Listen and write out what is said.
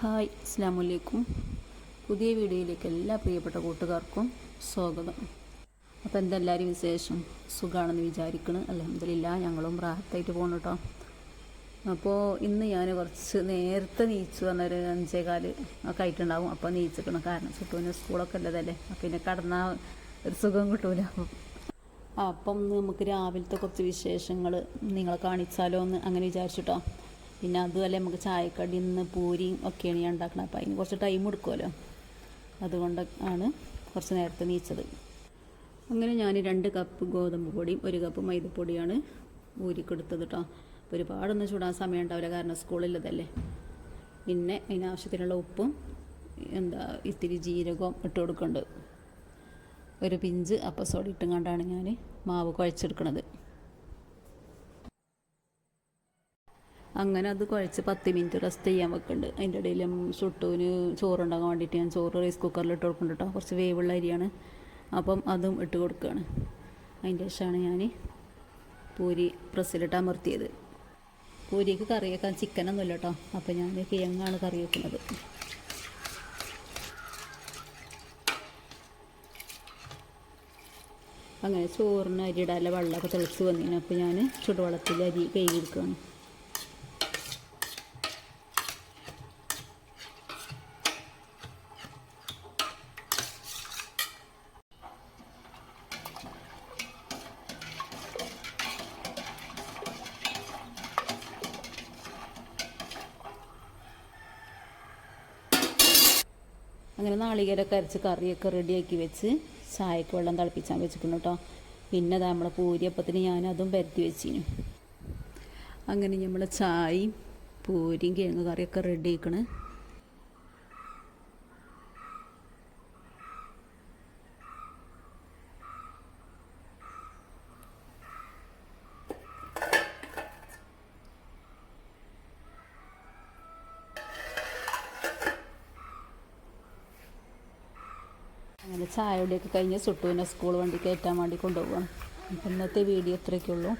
Hi അസ്സാം വലൈക്കും പുതിയ വീഡിയോയിലേക്ക് എല്ലാ പ്രിയപ്പെട്ട കൂട്ടുകാർക്കും സ്വാഗതം. അപ്പോൾ എന്തെല്ലാവരും വിശേഷം? സുഖമാണെന്ന് വിചാരിക്കണം. അലഹമില്ല ഞങ്ങളും റാഹത്തായിട്ട് പോകണം കേട്ടോ അപ്പോൾ ഇന്ന് ഞാൻ കുറച്ച് നേരത്തെ നീച്ചു പറഞ്ഞൊരു അഞ്ചേകാൽ ഒക്കെ ആയിട്ടുണ്ടാവും. അപ്പോൾ നീച്ചിക്കണം കാരണം ചുറ്റുവിന് സ്കൂളൊക്കെ ഉള്ളതല്ലേ? അപ്പോൾ പിന്നെ കടന്നാൽ ഒരു സുഖം കിട്ടൂല. അപ്പം നമുക്ക് രാവിലത്തെ കുറച്ച് വിശേഷങ്ങൾ നിങ്ങളെ കാണിച്ചാലോ എന്ന് അങ്ങനെ വിചാരിച്ചിട്ടോ പിന്നെ അതുമല്ല നമുക്ക് ചായക്കടി ഇന്ന് പൂരിയും ഒക്കെയാണ് ഞാൻ ഉണ്ടാക്കുന്നത് അപ്പോൾ അതിന് കുറച്ച് ടൈം എടുക്കുമല്ലോ. അതുകൊണ്ട് ആണ് കുറച്ച് നേരത്തെ നീച്ചത്. അങ്ങനെ ഞാൻ രണ്ട് കപ്പ് ഗോതമ്പ് പൊടിയും ഒരു കപ്പ് മൈദപ്പൊടിയാണ് ഊരിക്കെടുത്തത് കേട്ടോ അപ്പോൾ ഒരുപാടൊന്നും ചൂടാൻ സമയം ഉണ്ടാവില്ല കാരണം സ്കൂളിലതല്ലേ പിന്നെ അതിനാവശ്യത്തിനുള്ള ഉപ്പും എന്താ ഇത്തിരി ജീരകവും ഇട്ട് കൊടുക്കുന്നുണ്ട്. ഒരു പിഞ്ച് അപ്പസോഡ ഇട്ടും കണ്ടാണ് ഞാൻ മാവ് കുഴച്ചെടുക്കണത്. അങ്ങനെ അത് കുഴച്ച് പത്ത് മിനിറ്റ് റെസ്റ്റ് ചെയ്യാൻ വെക്കുന്നുണ്ട് അതിന്റെ ഇടയിൽ ചുട്ടൂന് ചോറുണ്ടാകാൻ വേണ്ടിയിട്ട് ഞാൻ ചോറ് റൈസ് കുക്കറിൽ ഇട്ട് കൊടുക്കുന്നുണ്ട് കുറച്ച് വേവുള്ള അരിയാണ്. അപ്പം അതും ഇട്ട് കൊടുക്കുകയാണ് അതിന്റെ ശേഷമാണ് ഞാൻ പൂരി പ്രസ്സിലിട്ട് അമർത്തിയത്. പൂരിക്ക് കറി വെക്കാൻ ചിക്കനൊന്നുമില്ല കേട്ടോ അപ്പം ഞാൻ കിഴങ്ങാണ് കറി വെക്കുന്നത്. അങ്ങനെ ചോറിന് അരിയിടാനുള്ള വെള്ളമൊക്കെ തിളച്ച് വന്നിന്. അപ്പോൾ ഞാൻ ചുടുവെള്ളത്തിൽ അരി കഴുകിയെടുക്കുകയാണ് അങ്ങനെ നാളികേരമൊക്കെ അരച്ച് കറിയൊക്കെ റെഡിയാക്കി വെച്ച് ചായക്ക് വെള്ളം തിളപ്പിച്ചാൽ വെച്ചിട്ടുണ്ട് കേട്ടോ. പിന്നെ നമ്മളെ പൂരിയപ്പത്തിന് ഞാനതും പരത്തി വെച്ചിനു അങ്ങനെ നമ്മൾ ചായയും പൂരിയും കിഴങ്ങ് കറിയൊക്കെ റെഡി ആക്കണ് അങ്ങനെ ചായയുടെയൊക്കെ കഴിഞ്ഞ് സുട്ടുവിനെ സ്കൂൾ വണ്ടി കയറ്റാൻ വേണ്ടി കൊണ്ടുപോകാം ഇന്നത്തെ വീഡിയോ ഇത്രയൊക്കെയുള്ളൂ.